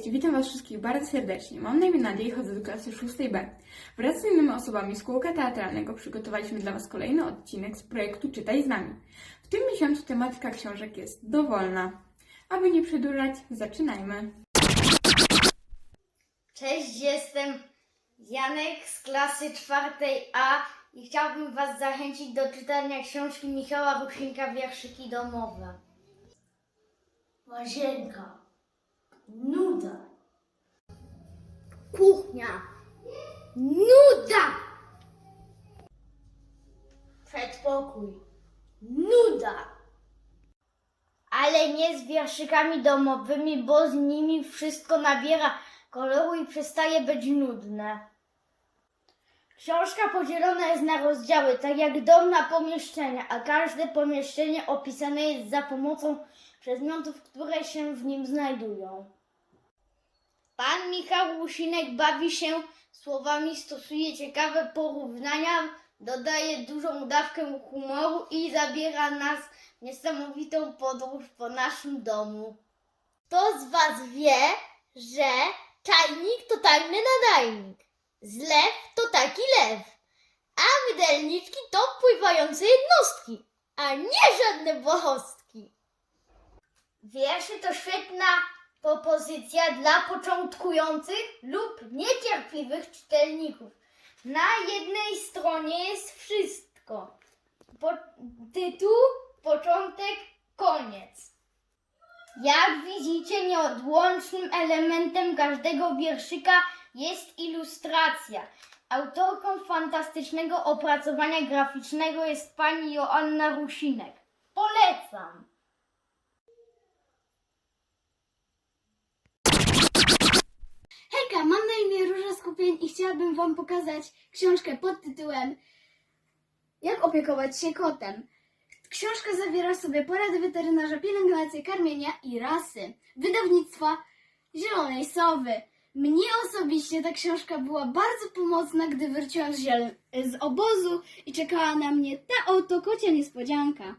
Cześć, witam Was wszystkich bardzo serdecznie. Mam na imię Nadia i chodzę do klasy 6B. Wraz z innymi osobami z kółka teatralnego przygotowaliśmy dla Was kolejny odcinek z projektu Czytaj z nami. W tym miesiącu tematyka książek jest dowolna. Aby nie przedłużać, zaczynajmy. Cześć, jestem Janek z klasy czwartej A i chciałbym Was zachęcić do czytania książki Michała Rusinka Wierszyki domowe. Łazienka. Nuda. Kuchnia. Nuda. Przedpokój. Nuda. Ale nie z wierszykami domowymi, bo z nimi wszystko nabiera koloru i przestaje być nudne. Książka podzielona jest na rozdziały, tak jak dom na pomieszczenia, a każde pomieszczenie opisane jest za pomocą przedmiotów, które się w nim znajdują. Pan Michał Łusinek bawi się słowami, stosuje ciekawe porównania, dodaje dużą dawkę humoru i zabiera nas w niesamowitą podróż po naszym domu. Kto z Was wie, że czajnik to tajny nadajnik, zlew to taki lew, a mydelniczki to pływające jednostki, a nie żadne bohostki. Wierszy to świetna propozycja dla początkujących lub niecierpliwych czytelników. Na jednej stronie jest wszystko. Po, tytuł, początek, koniec. Jak widzicie, nieodłącznym elementem każdego wierszyka jest ilustracja. Autorką fantastycznego opracowania graficznego jest pani Joanna Rusinek. Polecam! Hejka, mam na imię Róża Skupień i chciałabym Wam pokazać książkę pod tytułem Jak opiekować się kotem. Książka zawiera sobie porady weterynarza, pielęgnację, karmienia i rasy. Wydawnictwa Zielonej Sowy. Mnie osobiście ta książka była bardzo pomocna, gdy wróciłam z, z obozu i czekała na mnie ta oto kocia niespodzianka.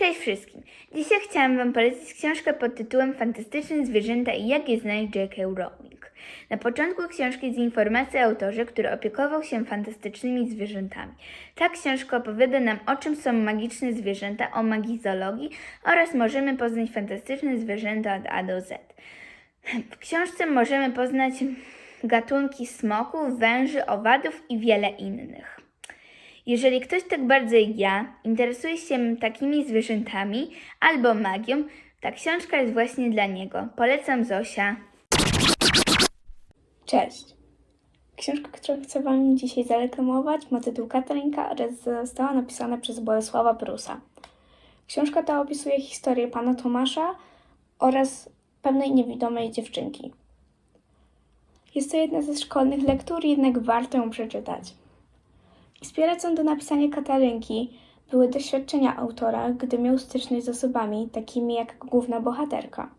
Cześć wszystkim! Dzisiaj chciałam Wam polecić książkę pod tytułem Fantastyczne zwierzęta i jak je znaleźć J.K. Rowling. Na początku książki jest informacja o autorze, który opiekował się fantastycznymi zwierzętami. Ta książka opowiada nam o czym są magiczne zwierzęta, o magii zoologii oraz możemy poznać fantastyczne zwierzęta od A do Z. W książce możemy poznać gatunki smoków, węży, owadów i wiele innych. Jeżeli ktoś tak bardzo jak ja interesuje się takimi zwierzętami albo magią, ta książka jest właśnie dla niego. Polecam Zosia. Cześć! Książka, którą chcę Wam dzisiaj zareklamować, ma tytuł Katarinka oraz została napisana przez Bolesława Prusa. Książka ta opisuje historię pana Tomasza oraz pewnej niewidomej dziewczynki. Jest to jedna ze szkolnych lektur, jednak warto ją przeczytać. Inspiracją do napisania Katarynki były doświadczenia autora, gdy miał styczność z osobami takimi jak główna bohaterka.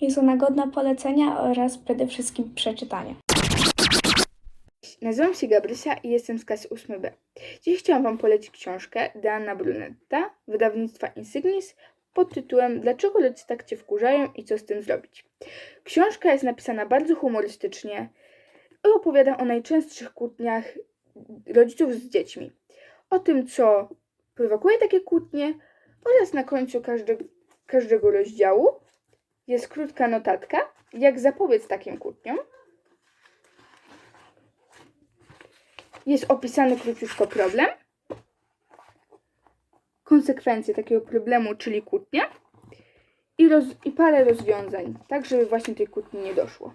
Jest ona godna polecenia oraz przede wszystkim przeczytania. Nazywam się Gabrysia i jestem z klasy 8B. Dziś chciałam Wam polecić książkę Deanna Brunetta, wydawnictwa Insignis, pod tytułem Dlaczego ludzie tak Cię wkurzają i co z tym zrobić. Książka jest napisana bardzo humorystycznie i opowiada o najczęstszych kłótniach rodziców z dziećmi. O tym, co prowokuje takie kłótnie oraz na końcu każde, każdego rozdziału jest krótka notatka, jak zapobiec takim kłótniom. jest opisany króciutko problem, konsekwencje takiego problemu, czyli kłótnia i, roz, i parę rozwiązań, tak żeby właśnie tej kłótni nie doszło.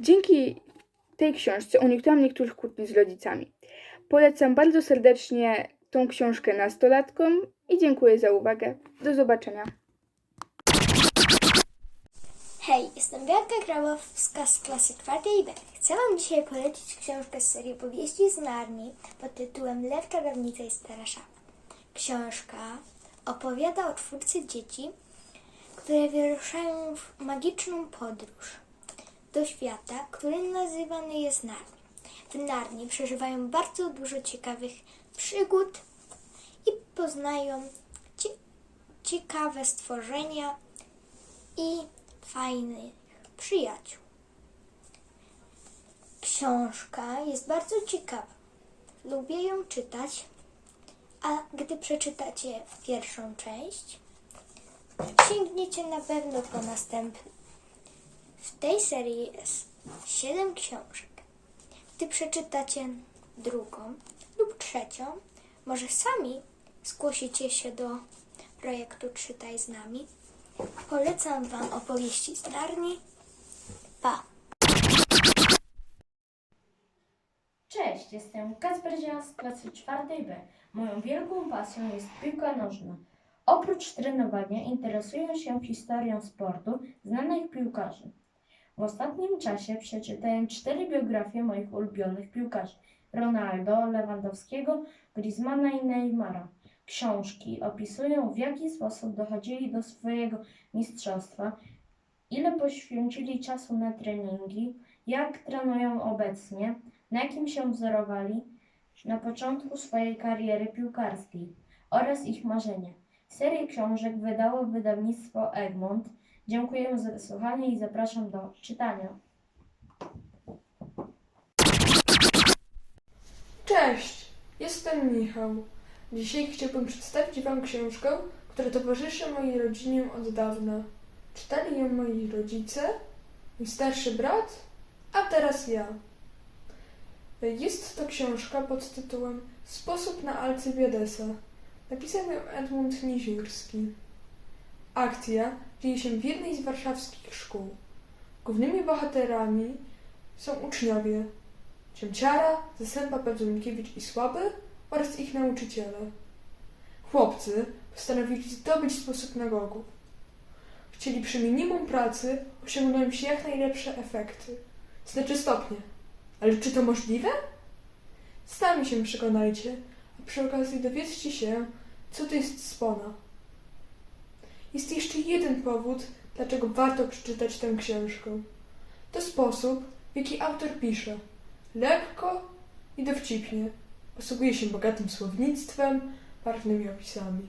Dzięki tej książce uniknęłam niektórych kłótni z rodzicami. Polecam bardzo serdecznie tą książkę nastolatkom i dziękuję za uwagę. Do zobaczenia. Hej, jestem Bianka Grabowska z klasy czwartej B. Chcę Wam dzisiaj polecić książkę z serii powieści z Narni pod tytułem Lew, Czarownica i Stara. Książka opowiada o czwórce dzieci, które wyruszają w magiczną podróż do świata, który nazywany jest Narni. W Narni przeżywają bardzo dużo ciekawych przygód i poznają cie- ciekawe stworzenia i fajnych przyjaciół. Książka jest bardzo ciekawa. Lubię ją czytać, a gdy przeczytacie pierwszą część, sięgniecie na pewno po następną. W tej serii jest siedem książek. Gdy przeczytacie drugą lub trzecią, może sami zgłosicie się do projektu Czytaj z nami. Polecam Wam opowieści z Narni. Pa! Cześć, jestem Kacper Ziela z klasy 4B. Moją wielką pasją jest piłka nożna. Oprócz trenowania interesuję się historią sportu znanych piłkarzy. W ostatnim czasie przeczytałem cztery biografie moich ulubionych piłkarzy. Ronaldo, Lewandowskiego, Griezmana i Neymara. Książki opisują w jaki sposób dochodzili do swojego mistrzostwa, ile poświęcili czasu na treningi, jak trenują obecnie, na jakim się wzorowali na początku swojej kariery piłkarskiej oraz ich marzenia. Serię książek wydało wydawnictwo Egmont. Dziękuję za wysłuchanie i zapraszam do czytania. Cześć, jestem Michał. Dzisiaj chciałbym przedstawić Wam książkę, która towarzyszy mojej rodzinie od dawna. Czytali ją moi rodzice, mój starszy brat, a teraz ja. Jest to książka pod tytułem Sposób na Alcybiadesa. Napisał ją Edmund Niziurski. Akcja dzieje się w jednej z warszawskich szkół. Głównymi bohaterami są uczniowie Ciemciara, Zasępa, Pawłownikiewicz i Słaby oraz ich nauczyciele. Chłopcy postanowili zdobyć sposób na gogów. Chcieli przy minimum pracy osiągnąć jak najlepsze efekty, znaczy stopnie. Ale czy to możliwe? Sami się przekonajcie, a przy okazji dowiedzcie się, co to jest spona. Jest jeszcze jeden powód, dlaczego warto przeczytać tę książkę. To sposób, w jaki autor pisze lekko i dowcipnie. Posługuje się bogatym słownictwem, barwnymi opisami.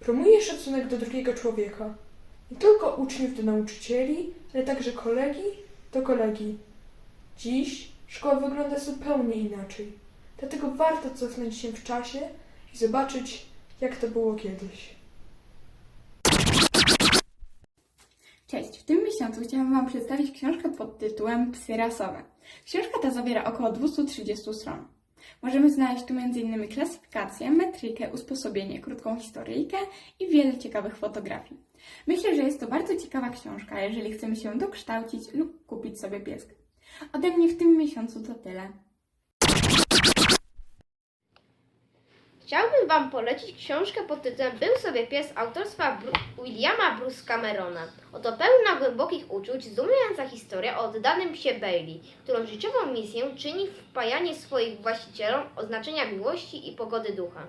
Promuje szacunek do drugiego człowieka. Nie tylko uczniów do nauczycieli, ale także kolegi do kolegi. Dziś szkoła wygląda zupełnie inaczej. Dlatego warto cofnąć się w czasie i zobaczyć, jak to było kiedyś. Cześć, w tym miesiącu chciałam Wam przedstawić książkę pod tytułem Psy rasowe. Książka ta zawiera około 230 stron. Możemy znaleźć tu m.in. klasyfikację, metrykę, usposobienie, krótką historyjkę i wiele ciekawych fotografii. Myślę, że jest to bardzo ciekawa książka, jeżeli chcemy się dokształcić lub kupić sobie pieska. Ode mnie w tym miesiącu to tyle. Chciałbym Wam polecić książkę pod tytułem Był sobie pies autorstwa Bru- Williama Bruce Camerona. Oto pełna głębokich uczuć, zdumiewająca historia o oddanym psie Bailey, którą życiową misję czyni wpajanie swoich właścicielom oznaczenia miłości i pogody ducha.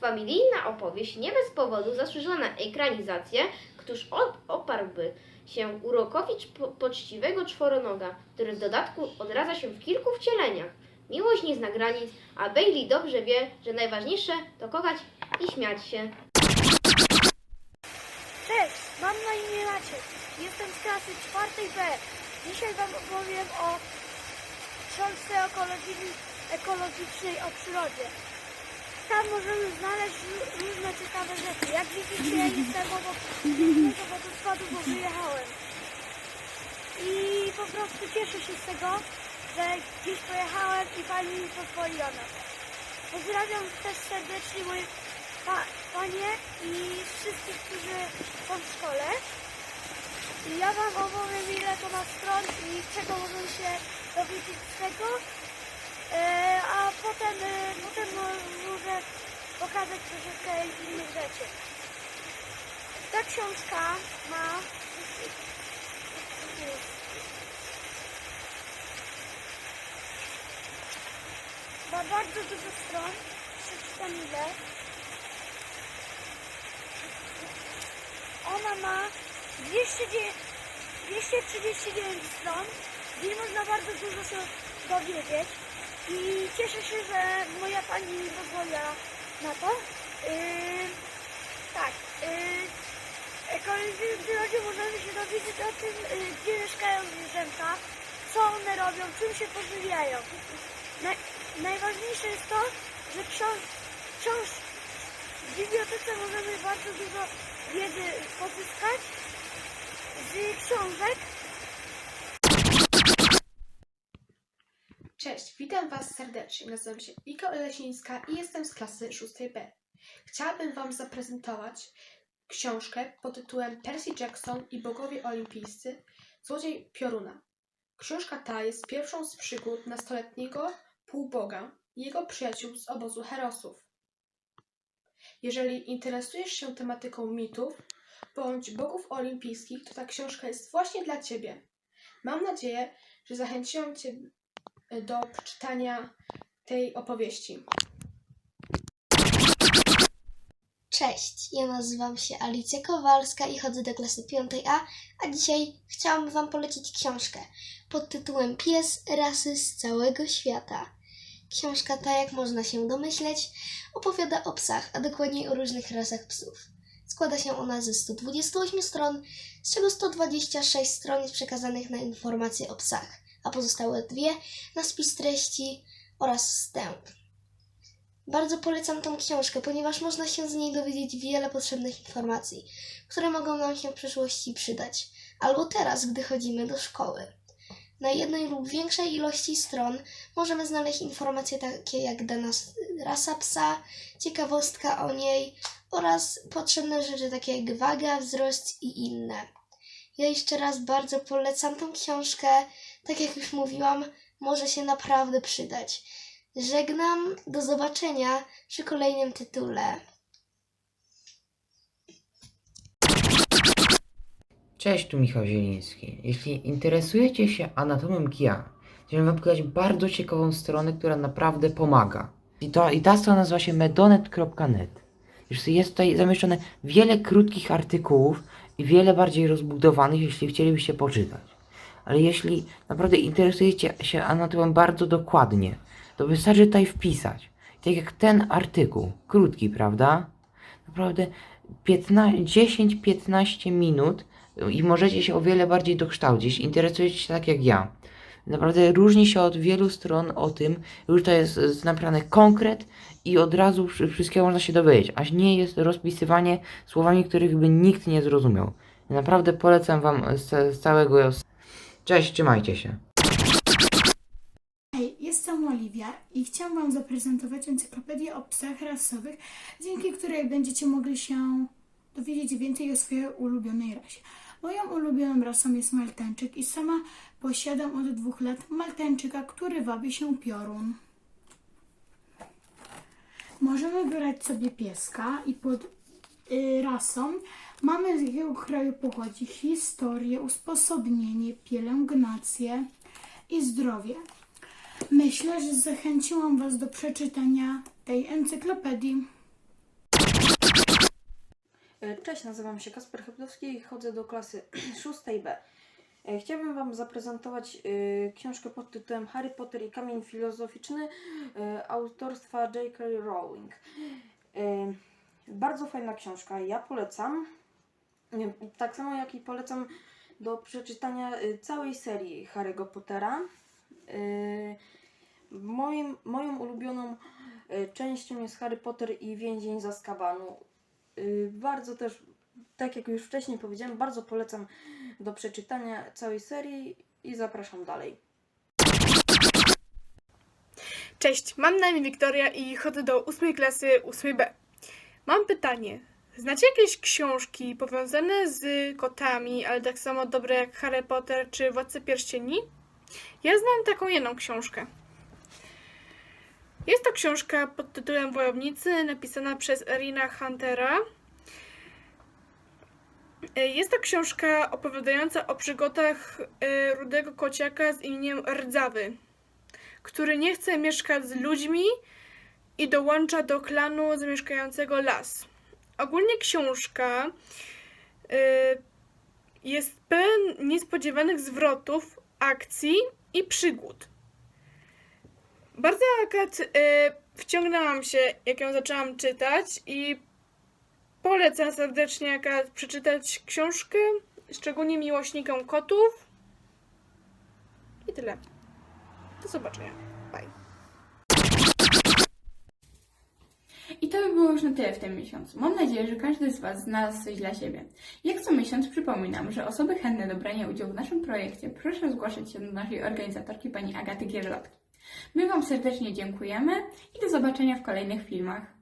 Familijna opowieść nie bez powodu zasłużyła na ekranizację, któż oparłby się urokowicz po, poczciwego czworonoga, który w dodatku odradza się w kilku wcieleniach. Miłość nie zna granic, a Bailey dobrze wie, że najważniejsze to kochać i śmiać się. Cześć, mam na imię Maciek. Jestem z klasy czwartej B. Dzisiaj Wam opowiem o książce ekologii, ekologicznej o przyrodzie. Tam możemy znaleźć ró- różne ciekawe rzeczy. Jak widzicie, jestem obok wodospadu, bo wyjechałem. I po prostu cieszę się z tego, że gdzieś pojechałem i Pani mi pozwoliła na to. Pozdrawiam też serdecznie moje pa, panie i wszystkich, którzy są w szkole. Ja Wam opowiem ile to ma stron i czego możemy się dowiedzieć z tego. E, a potem, e, potem mo- może pokazać troszeczkę innych rzeczy. Ta książka ma ma bardzo dużo stron. Przeczytam ile. Ona ma 209 239 stron i można bardzo dużo się dowiedzieć. I cieszę się, że moja pani pozwoliła na to. Yy, tak. Yy, kolejnym tygodniu możemy się dowiedzieć o tym, y, gdzie mieszkają zwierzęta, co one robią, czym się pożywiają. Naj, najważniejsze jest to, że książ, książ, w bibliotece możemy bardzo dużo wiedzy pozyskać z książek. Cześć, witam Was serdecznie. Nazywam się Ika Olesińska i jestem z klasy 6B. Chciałabym Wam zaprezentować książkę pod tytułem Percy Jackson i bogowie olimpijscy Złodziej Pioruna. Książka ta jest pierwszą z przygód nastoletniego półboga i jego przyjaciół z obozu Herosów. Jeżeli interesujesz się tematyką mitów bądź bogów olimpijskich, to ta książka jest właśnie dla Ciebie. Mam nadzieję, że zachęciłam Cię do przeczytania tej opowieści. Cześć, ja nazywam się Alicja Kowalska i chodzę do klasy 5A, a dzisiaj chciałam Wam polecić książkę pod tytułem Pies rasy z całego świata. Książka ta, jak można się domyśleć, opowiada o psach, a dokładniej o różnych rasach psów. Składa się ona ze 128 stron, z czego 126 stron jest przekazanych na informacje o psach, a pozostałe dwie na spis treści oraz wstęp. Bardzo polecam tą książkę, ponieważ można się z niej dowiedzieć wiele potrzebnych informacji, które mogą nam się w przyszłości przydać, albo teraz, gdy chodzimy do szkoły. Na jednej lub większej ilości stron możemy znaleźć informacje takie jak dana rasa psa, ciekawostka o niej oraz potrzebne rzeczy takie jak waga, wzrost i inne. Ja jeszcze raz bardzo polecam tą książkę. Tak jak już mówiłam, może się naprawdę przydać. Żegnam, do zobaczenia przy kolejnym tytule. Cześć, tu Michał Zieliński. Jeśli interesujecie się anatomią kija, chciałbym wam pokazać bardzo ciekawą stronę, która naprawdę pomaga. I, to, i ta strona nazywa się medonet.net. Jest tutaj zamieszczone wiele krótkich artykułów i wiele bardziej rozbudowanych, jeśli chcielibyście poczytać. Ale jeśli naprawdę interesujecie się anatomią bardzo dokładnie, to wystarczy tutaj wpisać. Tak jak ten artykuł, krótki, prawda? Naprawdę 10-15 minut i możecie się o wiele bardziej dokształcić. Interesujecie się tak jak ja. Naprawdę różni się od wielu stron o tym, już to jest e, naprawdę konkret i od razu wszy- wszystkiego można się dowiedzieć, aż nie jest rozpisywanie słowami, których by nikt nie zrozumiał. Naprawdę polecam Wam z, z całego. Cześć, trzymajcie się. Chciałam Wam zaprezentować encyklopedię o psach rasowych, dzięki której będziecie mogli się dowiedzieć więcej o swojej ulubionej rasie. Moją ulubioną rasą jest Maltańczyk i sama posiadam od dwóch lat Maltańczyka, który wabi się piorun. Możemy wybrać sobie pieska i pod y, rasą mamy z jakiego kraju pochodzi, historię, usposobnienie, pielęgnację i zdrowie. Myślę, że zachęciłam Was do przeczytania tej encyklopedii. E, Cześć, nazywam się Kasper Heblowski i chodzę do klasy 6B. E, Chciałbym Wam zaprezentować e, książkę pod tytułem Harry Potter i Kamień Filozoficzny autorstwa J.K. Rowling. Bardzo fajna książka, ja polecam. Tak samo jak i polecam do przeczytania całej serii Harry'ego Pottera. E, Moim, moją ulubioną e, częścią jest Harry Potter i Więzień z Azkabanu. Y, Bardzo też, tak jak już wcześniej powiedziałem, bardzo polecam do przeczytania całej serii i zapraszam dalej. Cześć, mam na imię Wiktoria i chodzę do 8 klasy 8B. Mam pytanie. Znacie jakieś książki powiązane z kotami, ale tak samo dobre jak Harry Potter czy Władcy Pierścieni? Ja znam taką jedną książkę. Jest to książka pod tytułem Wojownicy, napisana przez Erina Huntera. E, Jest to książka opowiadająca o przygodach e, rudego kociaka z imieniem Rdzawy który nie chce mieszkać z ludźmi i dołącza do klanu zamieszkającego las. Ogólnie książka y, jest pełen niespodziewanych zwrotów, akcji i przygód. Bardzo akurat y, wciągnęłam się, jak ją zaczęłam czytać i Polecam serdecznie jaka, przeczytać książkę, szczególnie miłośnikom kotów. I tyle. Do zobaczenia. I to by było już na tyle w tym miesiącu. Mam nadzieję, że każdy z Was znalazł coś dla siebie. Jak co miesiąc przypominam, że osoby chętne do brania udziału w naszym projekcie proszę zgłaszać się do naszej organizatorki pani Agaty Gierlotki. My Wam serdecznie dziękujemy i do zobaczenia w kolejnych filmach.